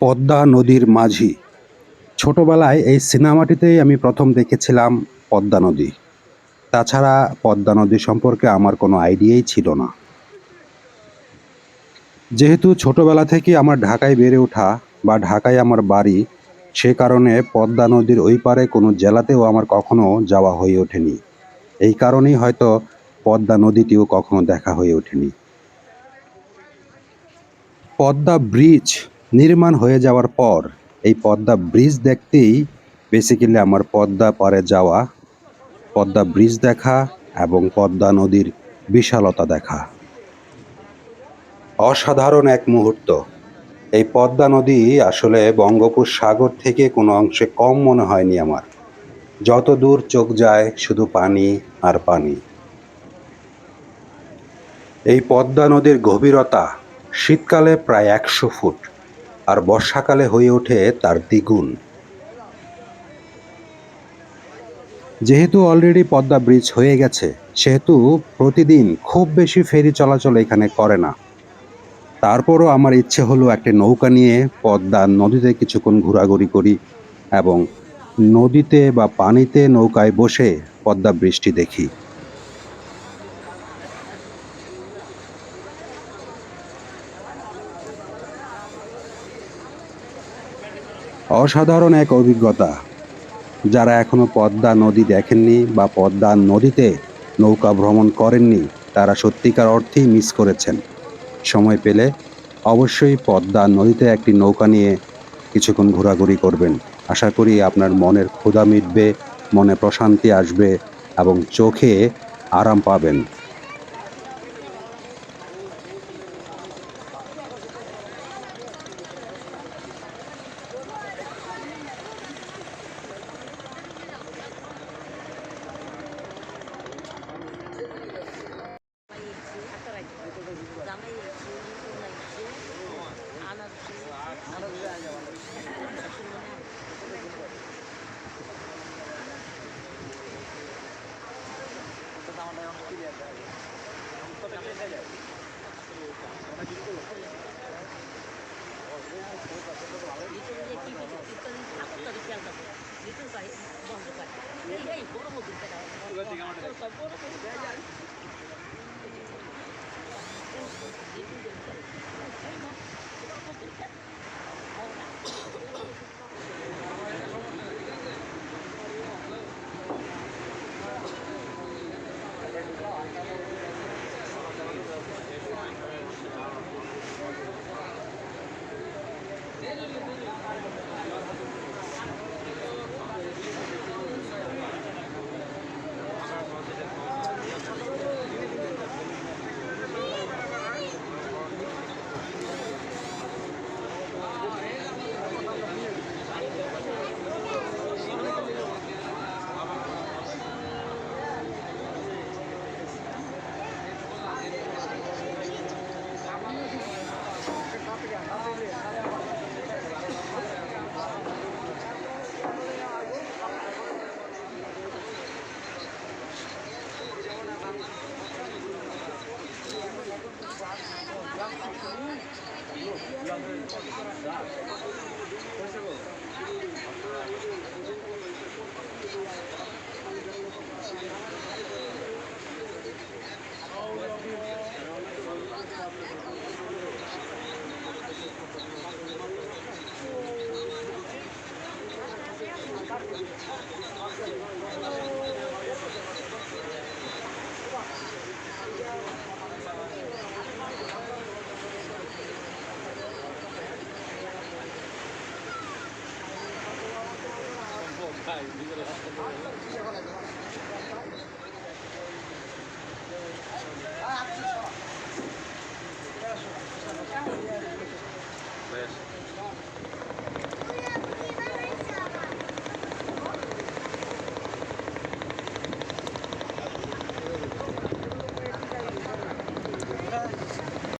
পদ্মা নদীর মাঝি। ছোটবেলায় এই সিনেমাটিতেই আমি প্রথম দেখেছিলাম পদ্মা নদী। তাছাড়া পদ্মা নদী সম্পর্কে আমার কোনো আইডিয়াই ছিল না। যেহেতু ছোটবেলা থেকে আমার ঢাকায় বেড়ে ওঠা বা ঢাকায় আমার বাড়ি, সে কারণে পদ্মা নদীর ওই পারে কোনো জেলাতেও আমার কখনো যাওয়া হয়ে ওঠেনি। এই কারণেই হয়তো পদ্মা নদীটিও কখনো দেখা হয়ে ওঠেনি। পদ্মা ব্রিজ নির্মাণ হয়ে যাওয়ার পর এই পদ্মা ব্রিজ দেখতেই বেসিক্যালি আমার পদ্মা পারে যাওয়া, পদ্মা ব্রিজ দেখা এবং পদ্মা নদীর বিশালতা দেখা। অসাধারণ এক মুহূর্ত। এই পদ্মা নদী আসলে বঙ্গোপসাগর থেকে কোনো অংশে কম মনে হয়নি আমার। যত দূর চোখ যায় শুধু পানি আর পানি। এই পদ্মা নদীর গভীরতা শীতকালে প্রায় একশো ফুট। আর বর্ষাকালে হয়ে ওঠে তার দ্বিগুণ। যেহেতু অলরেডি পদ্মা ব্রিজ হয়ে গেছে, সেহেতু প্রতিদিন খুব বেশি ফেরি চলাচল এখানে করে না। তারপরও আমার ইচ্ছে হলো একটা নৌকা নিয়ে পদ্মা নদীতে কিছুক্ষণ ঘোরাঘুরি করি এবং নদীতে বা পানিতে নৌকায় বসে পদ্মা বৃষ্টি দেখি। অসাধারণ এক অভিজ্ঞতা। যারা এখনও পদ্মা নদী দেখেননি বা পদ্মা নদীতে নৌকা ভ্রমণ করেননি, তারা সত্যিকার অর্থেই মিস করেছেন। সময় পেলে অবশ্যই পদ্মা নদীতে একটি নৌকা নিয়ে কিছুক্ষণ ঘোরাঘুরি করবেন। আশা করি আপনার মনের ক্ষুধা মিটবে, মনে প্রশান্তি আসবে এবং চোখে আরাম পাবেন। Kita mau naik Thank you. Thank you. নাই